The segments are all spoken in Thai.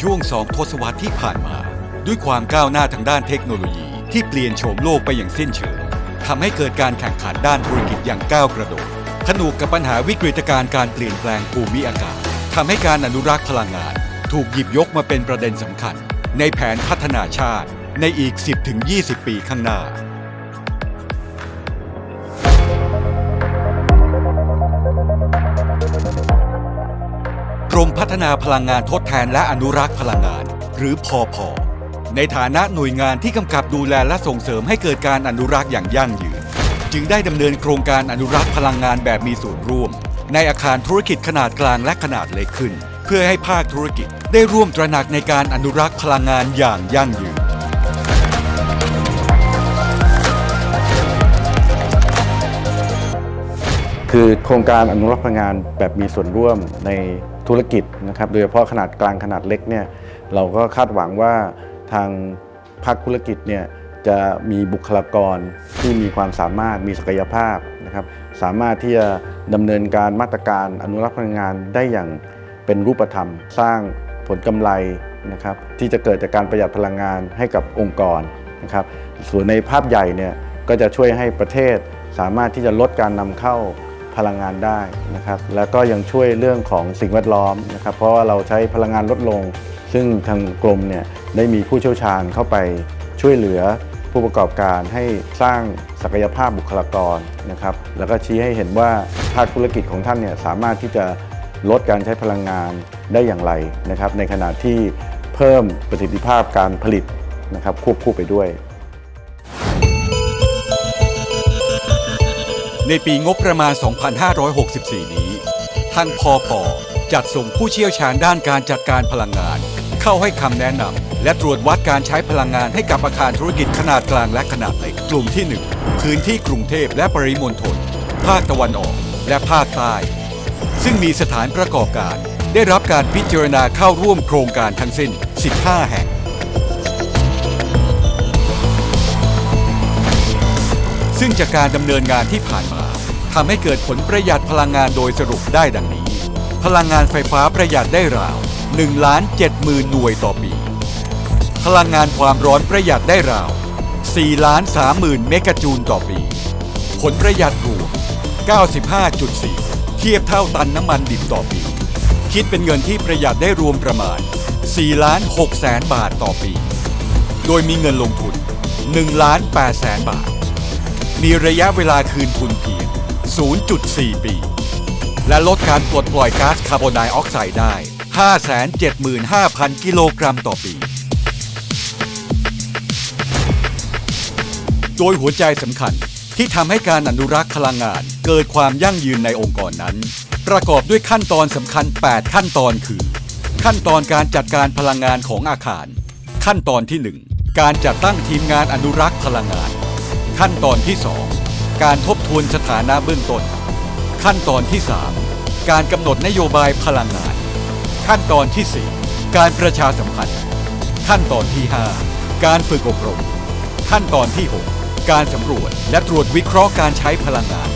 ช่วงสองทศวรรษที่ผ่านมา ด้วยความก้าวหน้าทางด้านเทคโนโลยีที่เปลี่ยนโฉมโลกไปอย่างสิ้นเชิงทำให้เกิดการแข่งขันด้านธุรกิจอย่างก้าวกระโดดผนวกกับปัญหาวิกฤตการณ์การเปลี่ยนแปลงภูมิอากาศทำให้การอนุรักษ์พลังงาน ถูกหยิบยกมาเป็นประเด็นสำคัญ ในแผนพัฒนาชาติในอีก 10-20 ปีข้างหน้า รมพัฒนาพลังงานทดแทนและอนุรักษ์พลังงาน หรือพอพอในฐานะหน่วยงานที่กำกับดูแลและส่งเสริมให้เกิดการอนุรักษ์อย่างยั่งยืน จึงได้ดำเนินโครงการอนุรักษ์พลังงานแบบมีส่วนร่วม ในอาคารธุรกิจขนาดกลางและขนาดเล็กขึ้น เพื่อให้ภาคธุรกิจได้ร่วมตระหนักในการอนุรักษ์พลังงานอย่างยั่งยืนคือโครงการอนุรักษ์พลังงานแบบมีส่วนร่วมใน ธุรกิจนะครับโดยเฉพาะขนาดกลางขนาดเล็กเนี่ยเราก็คาดหวังว่าทางภาคธุรกิจเนี่ยจะมีบุคลากรที่มีความสามารถมีศักยภาพนะครับสามารถที่จะดำเนินการมาตรการอนุรักษ์พลังงานได้อย่างเป็นรูปธรรม สร้างผลกำไรนะครับที่จะเกิดจากการประหยัดพลังงานให้กับองค์กรนะครับส่วนในภาพใหญ่เนี่ยก็จะช่วยให้ประเทศสามารถที่จะลดการนำเข้า พลังงานได้นะครับ แล้วก็ยังช่วยเรื่องของสิ่งแวดล้อมนะครับ เพราะว่าเราใช้พลังงานลดลง ซึ่งทางกรมเนี่ยได้มีผู้เชี่ยวชาญเข้าไปช่วยเหลือผู้ประกอบการให้สร้างศักยภาพบุคลากรนะครับ แล้วก็ชี้ให้เห็นว่าภาคธุรกิจของท่านเนี่ยสามารถที่จะลดการใช้พลังงานได้อย่างไรนะครับ ในขณะที่เพิ่มประสิทธิภาพการผลิตนะครับควบคู่ไปด้วย ในปีงบประมาณ 2564 นี้ ทางพอพอจัดส่งผู้เชี่ยวชาญด้านการจัดการพลังงาน เข้าให้คำแนะนำและตรวจวัดการใช้พลังงานให้กับอาคารธุรกิจขนาดกลางและขนาดเล็กกลุ่มที่ 1 พื้นที่กรุงเทพและปริมณฑลภาคตะวันออกและภาคใต้ ซึ่งมีสถานประกอบการ ได้รับการพิจารณาเข้าร่วมโครงการทั้งสิ้น 15 แห่ง ซึ่งจากการดำเนินงานที่ผ่านมาทำให้เกิดผลประหยัดพลังงานโดยสรุปได้ดังนี้ พลังงานไฟฟ้าประหยัดได้ราว1ล้าน7หมื่นหน่วยต่อปี พลังงานความร้อนประหยัดได้ราว4ล้าน3หมื่นเมกะจูลต่อปี ผลประหยัดรวม 95.4 เทียบเท่าตันน้ำมันดิบต่อปี คิดเป็นเงินที่ประหยัดได้รวมประมาณ4ล้าน6แสนบาทต่อปี โดยมีเงินลงทุน1ล้าน8แสนบาท มีระยะเวลาคืนทุนเพียง 0.4 ปี และลดการปลดปล่อยก๊าซคาร์บอนไดออกไซด์ได้ 575,000 กิโลกรัมต่อปี โดยหัวใจสำคัญที่ทำให้การอนุรักษ์พลังงานเกิดความยั่งยืนในองค์กรนั้น ประกอบด้วยขั้นตอนสำคัญ 8 ขั้นตอนคือ ขั้นตอนการจัดการพลังงานของอาคาร ขั้นตอนที่ 1 การจัดตั้งทีมงานอนุรักษ์พลังงาน ขั้นตอนที่ 2 การทบทวนสถานะเบื้องต้น ขั้นตอนที่ 3 การกำหนดนโยบายพลังงาน ขั้นตอนที่ 4 การประชาสัมพันธ์ ขั้นตอนที่ 5 การฝึกอบรม ขั้นตอนที่ 6 การสำรวจและตรวจวิเคราะห์การใช้พลังงาน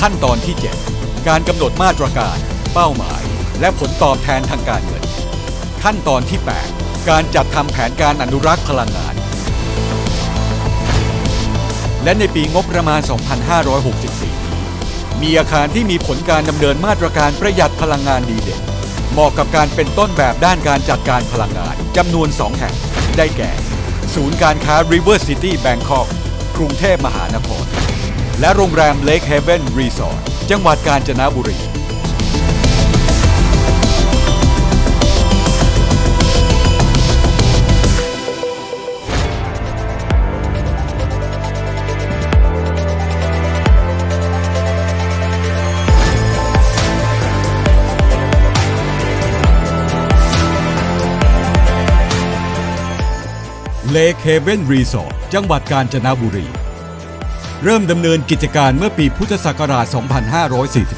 ขั้นตอนที่ 7 การกำหนดมาตรการ เป้าหมาย และผลตอบแทนทางการเงิน ขั้นตอนที่ 8 การจัดทำแผนการอนุรักษ์พลังงาน และในปีงบประมาณ 2564 นี้ มีอาคารที่มีผลการดำเนินมาตรการประหยัดพลังงานดีเด่น เหมาะกับการเป็นต้นแบบด้านการจัดการพลังงานจำนวน 2 แห่ง ได้แก่ ศูนย์การค้า River City Bangkok กรุงเทพมหานคร และโรงแรม Lake Haven Resort จังหวัดกาญจนบุรี Lake Haven Resort จังหวัดกาญจนบุรี เริ่มดำเนินกิจการเมื่อปีพุทธศักราช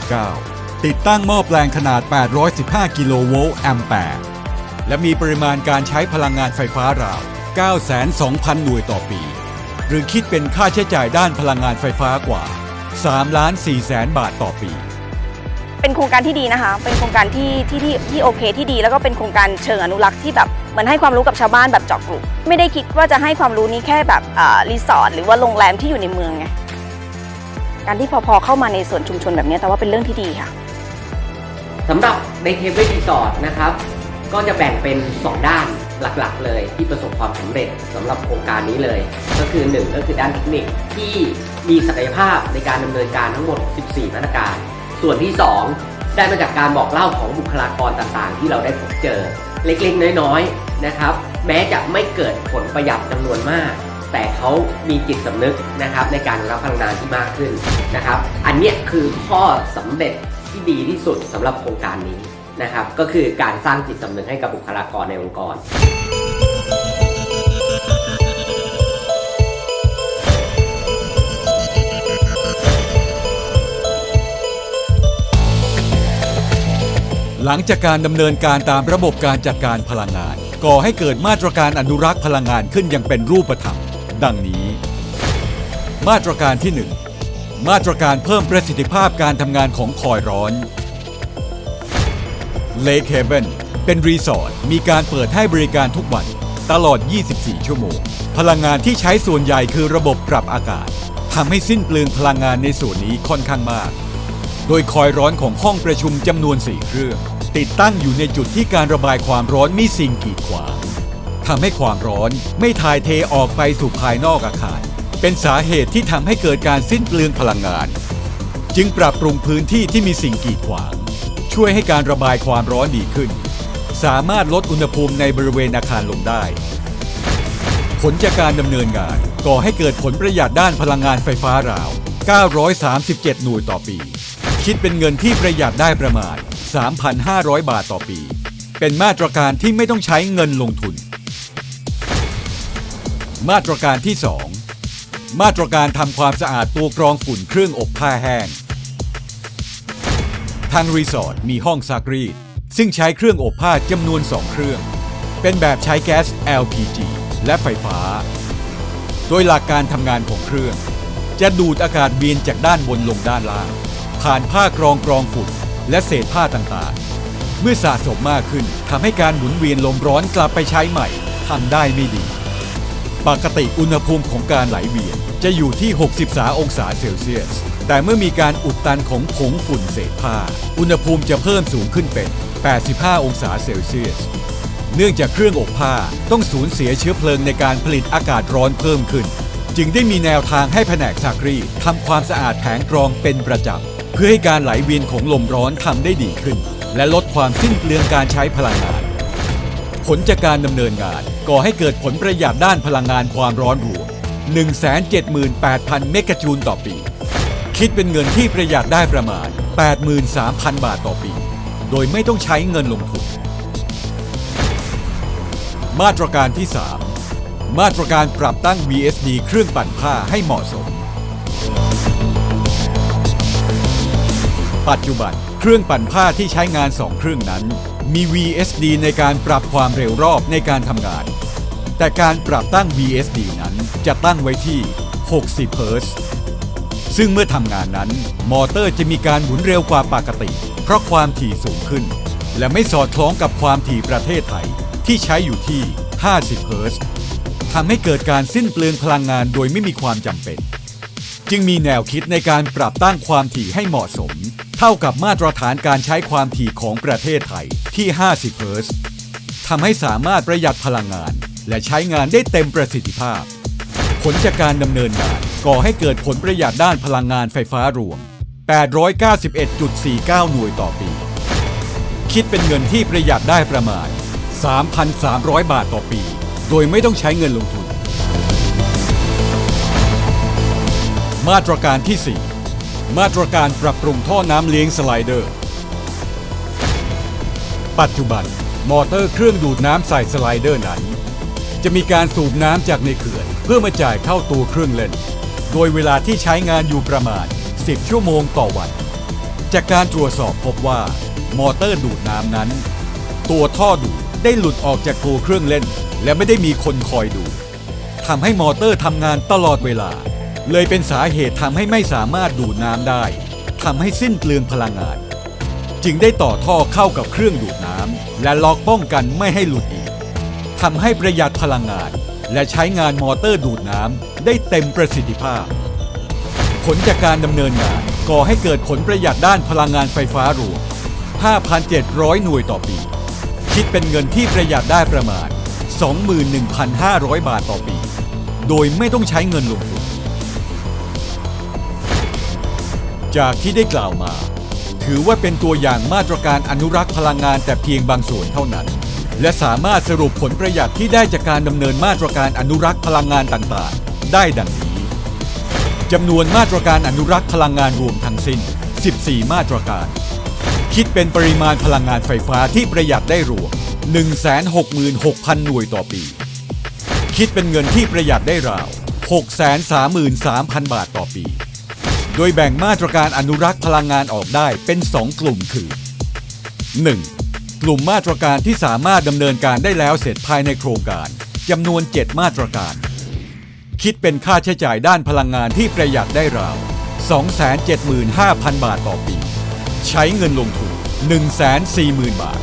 2549 ติดตั้งหม้อแปลงขนาด 815 กิโลโวลต์แอมแปร์ และมีปริมาณการใช้พลังงานไฟฟ้าราว 9,200,000 หน่วยต่อปี หรือคิดเป็นค่าใช้จ่ายด้านพลังงานไฟฟ้ากว่า3ล้าน4แสนบาทต่อปี เป็นโครงการที่ดีนะคะ เป็นโครงการที่ที่ที่ที่โอเคที่ดี แล้วก็เป็นโครงการเชิงอนุรักษ์ที่แบบ เหมือนให้ความรู้กับชาวบ้านแบบเจาะกลุ่มไม่ได้คิดว่าจะให้ความรู้นี้แค่แบบรีสอร์ทหรือว่าโรงแรมที่อยู่ในเมืองไงการที่พอพอเข้ามาในส่วนชุมชนแบบนี้แต่ว่าเป็นเรื่องที่ดีค่ะสำหรับในเทเบิลรีสอร์ทนะครับ ก็จะแบ่งเป็น 2 ด้านหลักๆ เลยที่ประสบความสำเร็จสำหรับโครงการนี้เลย ก็คือ 1 ก็คือด้านเทคนิคที่มีศักยภาพในการดำเนินการทั้งหมด 14 มาตรการ ส่วนที่ 2 ได้มาจากการบอกเล่าของบุคลากรต่างๆ ที่เราได้พบเจอ เล็กๆ น้อยๆนะครับ แม้จะไม่เกิดผลประหยัดจำนวนมาก แต่เขามีจิตสำนึกนะครับในการรับพลังงานที่มากขึ้นนะครับ อันนี้คือข้อสำเร็จที่ดีที่สุดสำหรับโครงการนี้นะครับ ก็คือการสร้างจิตสำนึกให้กับบุคลากรในองค์กร หลังจากการดำเนินการตามระบบการจัดการพลังงาน ก่อให้เกิดมาตรการอนุรักษ์พลังงานขึ้นอย่างเป็นรูปธรรม ดังนี้ มาตรการที่ 1 มาตรการเพิ่มประสิทธิภาพการทำงานของคอยร้อน Lake Haven เป็นรีสอร์ทมีการเปิดให้บริการทุกวัน ตลอด 24 ชั่วโมง พลังงานที่ใช้ส่วนใหญ่คือระบบปรับอากาศทำให้สิ้นเปลืองพลังงานในส่วนนี้ค่อนข้างมาก โดยคอยร้อนของห้องประชุมจำนวน 4 เครื่อง ติดตั้งอยู่ในจุดที่การระบายความร้อนมีสิ่งกีดขวางทำให้ความร้อนไม่ถ่ายเทออกไปสู่ภายนอกอาคาร เป็นสาเหตุที่ทำให้เกิดการสิ้นเปลืองพลังงาน จึงปรับปรุงพื้นที่ที่มีสิ่งกีดขวาง ช่วยให้การระบายความร้อนดีขึ้น สามารถลดอุณหภูมิในบริเวณอาคารลงได้ ผลจากการดำเนินงานก่อให้เกิดผลประหยัดด้านพลังงานไฟฟ้าราว 937 หน่วยต่อปี คิดเป็นเงินที่ประหยัดได้ประมาณ 3,500 บาทต่อปี เป็นมาตรการที่ไม่ต้องใช้เงินลงทุน มาตรการที่ 2 มาตรการทำความสะอาดตัวกรองฝุ่นเครื่องอบผ้าแห้ง ทางรีสอร์ทมีห้องซักรีด ซึ่งใช้เครื่องอบผ้าจำนวน 2 เครื่อง เป็นแบบใช้แก๊ส LPG และไฟฟ้า โดยหลักการทำงานของเครื่อง จะดูดอากาศเวียนจากด้านบนลงด้านล่างผ่านผ้ากรองกรองฝุ่น และเศษผ้าต่างๆ เมื่อสะสมมากขึ้นทำให้การหมุนเวียนลมร้อนกลับไปใช้ใหม่ทำได้ไม่ดี ปกติอุณหภูมิของการไหลเวียนจะอยู่ที่ 63 องศาเซลเซียส แต่เมื่อมีการอุดตันของผงฝุ่นเศษผ้า อุณหภูมิจะเพิ่มสูงขึ้นเป็น 85 องศาเซลเซียส เนื่องจากเครื่องอบผ้าต้องสูญเสียเชื้อเพลิงในการผลิตอากาศร้อนเพิ่มขึ้น จึงได้มีแนวทางให้แผนกซักรีดทำความสะอาดแผงกรองเป็นประจำ เพื่อให้การไหลเวียนของลมร้อนทำได้ดีขึ้น และลดความสิ้นเปลืองการใช้พลังงาน ผลจากการดำเนินงานก่อให้เกิดผลประหยัดด้านพลังงานความร้อนรวม178,000 เมกะจูลต่อปี คิดเป็นเงินที่ประหยัดได้ประมาณ 83,000 บาทต่อปี โดยไม่ต้องใช้เงินลงทุน มาตรการที่ 3 มาตรการปรับตั้ง VSD เครื่องปั่นผ้าให้เหมาะสม ปัจจุบัน เครื่องปั่นผ้าที่ใช้งาน 2 เครื่องนั้น มี VSD ในการปรับความเร็วรอบในการทำงาน แต่การปรับตั้ง VSD นั้นจะตั้งไว้ที่ 60 เฮิรตซ์ซึ่งเมื่อทำงานนั้น มอเตอร์จะมีการหมุนเร็วกว่าปกติ เพราะความถี่สูงขึ้น และไม่สอดคล้องกับความถี่ประเทศไทย ที่ใช้อยู่ที่ 50 เฮิรตซ์ทำให้เกิดการสิ้นเปลืองพลังงานโดยไม่มีความจำเป็น จึงมีแนวคิดในการปรับตั้งความถี่ให้เหมาะสม เท่ากับมาตรฐานการใช้ความถี่ของประเทศไทยที่ 50 เฮิรตซ์ทำให้สามารถประหยัดพลังงาน และใช้งานได้เต็มประสิทธิภาพ ผลจากการดำเนินงานก่อให้เกิดผลประหยัดด้านพลังงานไฟฟ้ารวม 891.49 หน่วยต่อปี คิดเป็นเงินที่ประหยัดได้ประมาณ 3,300 บาทต่อปี โดยไม่ต้องใช้เงินลงทุน มาตรการที่ 4 มาตรการปรับปรุงท่อน้ำเลี้ยงสไลเดอร์ ปัจจุบันมอเตอร์เครื่องดูดน้ำใส่สไลเดอร์นั้น จะมีการสูบน้ำจากในเขื่อน เพื่อมาจ่ายเข้าตัวเครื่องเล่น โดยเวลาที่ใช้งานอยู่ประมาณ 10 ชั่วโมงต่อวัน จากการตรวจสอบพบว่ามอเตอร์ดูดน้ำนั้น ตัวท่อดูดได้หลุดออกจากตัวเครื่องเล่น และไม่ได้มีคนคอยดูทำให้มอเตอร์ทำงานตลอดเวลา เลยเป็นสาเหตุทำให้ไม่สามารถดูดน้ำได้ทำให้สิ้นเปลืองพลังงาน จึงได้ต่อท่อเข้ากับเครื่องดูดน้ำและล็อกป้องกันไม่ให้หลุดอีกทำให้ประหยัดพลังงาน และใช้งานมอเตอร์ดูดน้ำได้เต็มประสิทธิภาพ ผลจากการดำเนินงานก่อให้เกิดผลประหยัดด้านพลังงานไฟฟ้ารวม 5,700 หน่วยต่อปี คิดเป็นเงินที่ประหยัดได้ประมาณ 21,500 บาทต่อปี โดยไม่ต้องใช้เงินลงทุน จากที่ได้กล่าวมา ถือว่าเป็นตัวอย่างมาตรการอนุรักษ์พลังงานแต่เพียงบางส่วนเท่านั้น และสามารถสรุปผลประหยัดที่ได้จากการดำเนินมาตรการอนุรักษ์พลังงานต่างๆ ได้ดังนี้จำนวนมาตรการอนุรักษ์พลังงานรวมทั้งสิ้น 14 มาตรการ คิดเป็นปริมาณพลังงานไฟฟ้าที่ประหยัดได้รวม 166,000 หน่วยต่อปี คิดเป็นเงินที่ประหยัดได้ราว 633,000 บาทต่อปี โดยแบ่งมาตรการอนุรักษ์พลังงานออกได้เป็น 2 กลุ่มคือ 1. กลุ่มมาตรการที่สามารถดำเนินการได้แล้วเสร็จภายในโครงการจำนวน 7 มาตรการ คิดเป็นค่าใช้จ่ายด้านพลังงานที่ประหยัดได้ราว 275,000 บาทต่อปี ใช้เงินลงทุน 140,000 บาท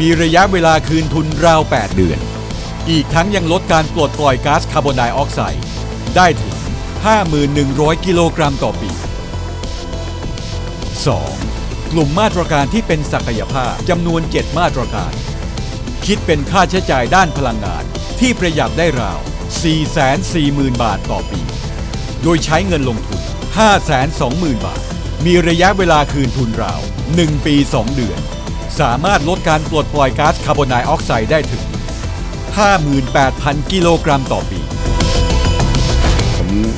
มีระยะเวลาคืนทุนราว 8 เดือน อีกทั้งยังลดการปลดปล่อยก๊าซคาร์บอนไดออกไซด์ได้ถึง 5,100 กิโลกรัมต่อปี 2. กลุ่มมาตรการที่เป็นศักยภาพจำนวน 7 มาตรการ คิดเป็นค่าใช้จ่ายด้านพลังงานที่ประหยัดได้ราว 440,000 บาทต่อปี โดยใช้เงินลงทุน 520,000 บาท มีระยะเวลาคืนทุนราว 1 ปี 2 เดือน สามารถลดการปลดปล่อยก๊าซคาร์บอนไดออกไซด์ได้ถึง 58,000 กิโลกรัมต่อปี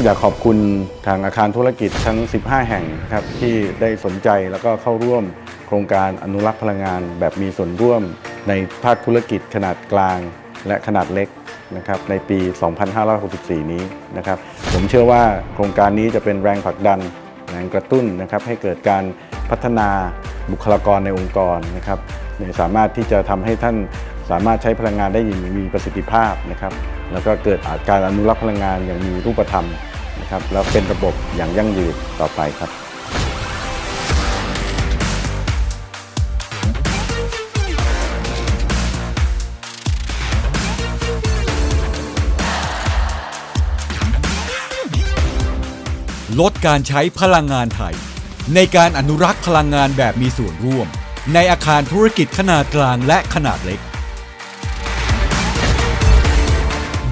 อยากขอบคุณทางอาคารธุรกิจทั้ง 15 แห่งครับที่ได้สนใจแล้วก็เข้าร่วมโครงการอนุรักษ์พลังงาน แบบมีส่วนร่วมในภาคธุรกิจขนาดกลาง และขนาดเล็กนะครับในปี 2564 นี้นะครับผมเชื่อว่าโครงการนี้จะเป็นแรงผลักดันแรงกระตุ้นนะครับให้เกิดการพัฒนาบุคลากรในองค์กรนะครับเนี่ยสามารถที่จะทำให้ท่านสามารถใช้พลังงานได้อย่างมีประสิทธิภาพนะครับ แล้วก็เกิดอาการอนุรักษ์พลังงานอย่างมีรูปธรรมนะครับแล้วเป็นระบบอย่างยั่งยืนต่อไปครับลดการใช้พลังงานไทย ในการอนุรักษ์พลังงานแบบมีส่วนร่วม ในอาคารธุรกิจขนาดกลางและขนาดเล็ก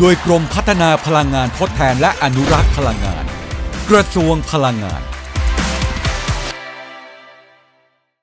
โดยกรมพัฒนาพลังงานทดแทนและอนุรักษ์พลังงาน กระทรวงพลังงาน